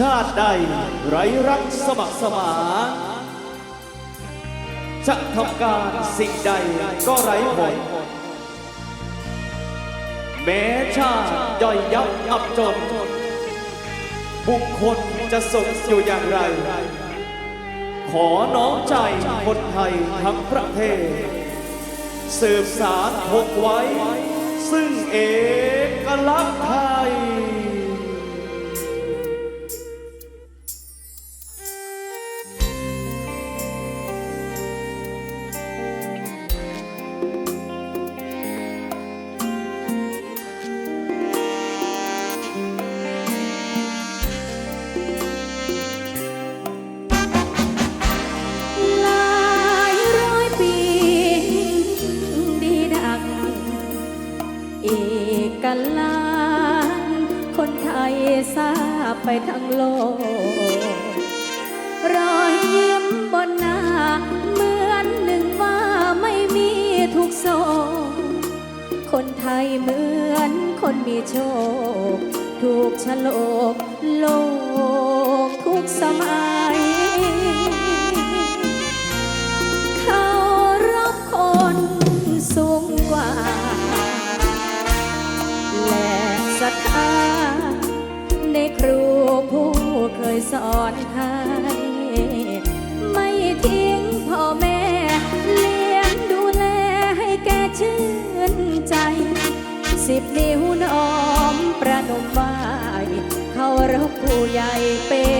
ชาติใดไร้รักสมัครสมานจะทำการสิ่งใดก็ไร้ผลแม้ชาติย่อยยับอับจน บุคคลจะสุขอยู่อย่างไร ขอน้อมใจคนไทยทั้งประเทศ สืบสารคงไว้ ซึ่งเอกลักษณ์ไทย ไปทั้งโลก รอยยิ้มบนหน้า เหมือนหนึ่งว่าไม่มีทุกโศกคนไทยเหมือนคนมีโชค ถูกชะลกโลกทุกสมัย สอนให้ไม่ทิ้งพ่อแม่ เลี้ยงดูแลให้แกชื่นใจ สิบนิ้วน้อมประนมไหวเขารบผู้ใหญ่เป็น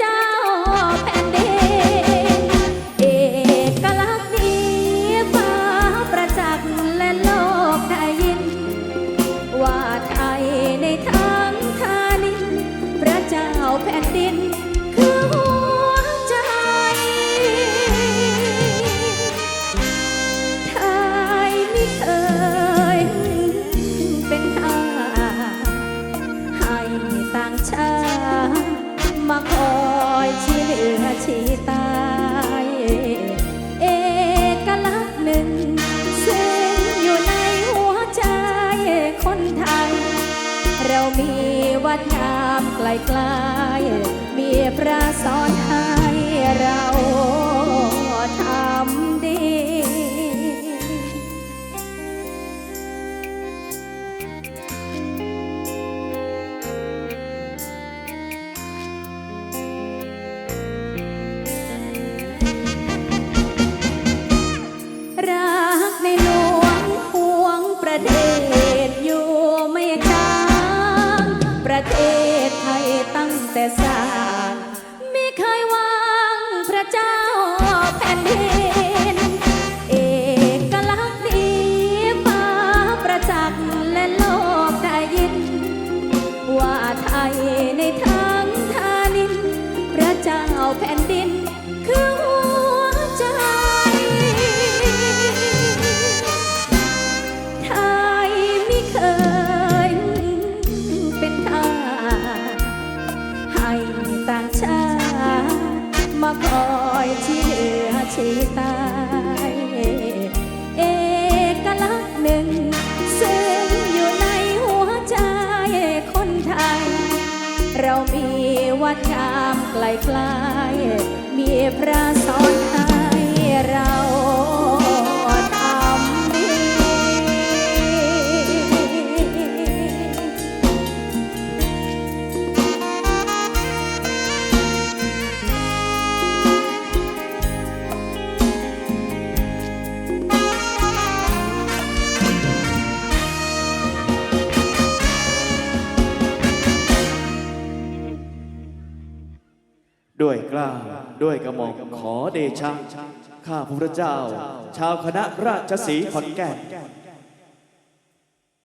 เจ้าแผ่นดินเอกลักษณ์นี้ฟ้าประจักษ์และโลกได้ยิน ว่าไทยในทั้งทานินพระเจ้าแผ่นดิน คือหัวใจ ไทยไม่เคยเป็นทาสให้ต่างชาติมาคอ นือชีตายเอกลักษณ์หนึ่ง ซึ่งอยู่ในหัวใจคนไทย เรามีวัดงามไกลๆมีพระสอนให้ ประเทศไทยตั้งแต่สร้างไม่เคยวางพระเจ้าแผ่นดิน เอกลักษณ์นี้ฟ้าประจักษ์และโลกได้ยิน ว่าไทยในทางทานินพระเจ้าแผ่นดิน คอยชี้เหนือชี้ใตายเอกลักษณ์หนึ่ง ซึ่งอยู่ในหัวใจคนไทย เรามีวัดงามไกลๆมีพระสอนให้เรา ด้วยกล้าด้วยกระหม่อมขอเดชะข้าพระพุทธเจ้า ชาวคณะราชสีขอนแก่น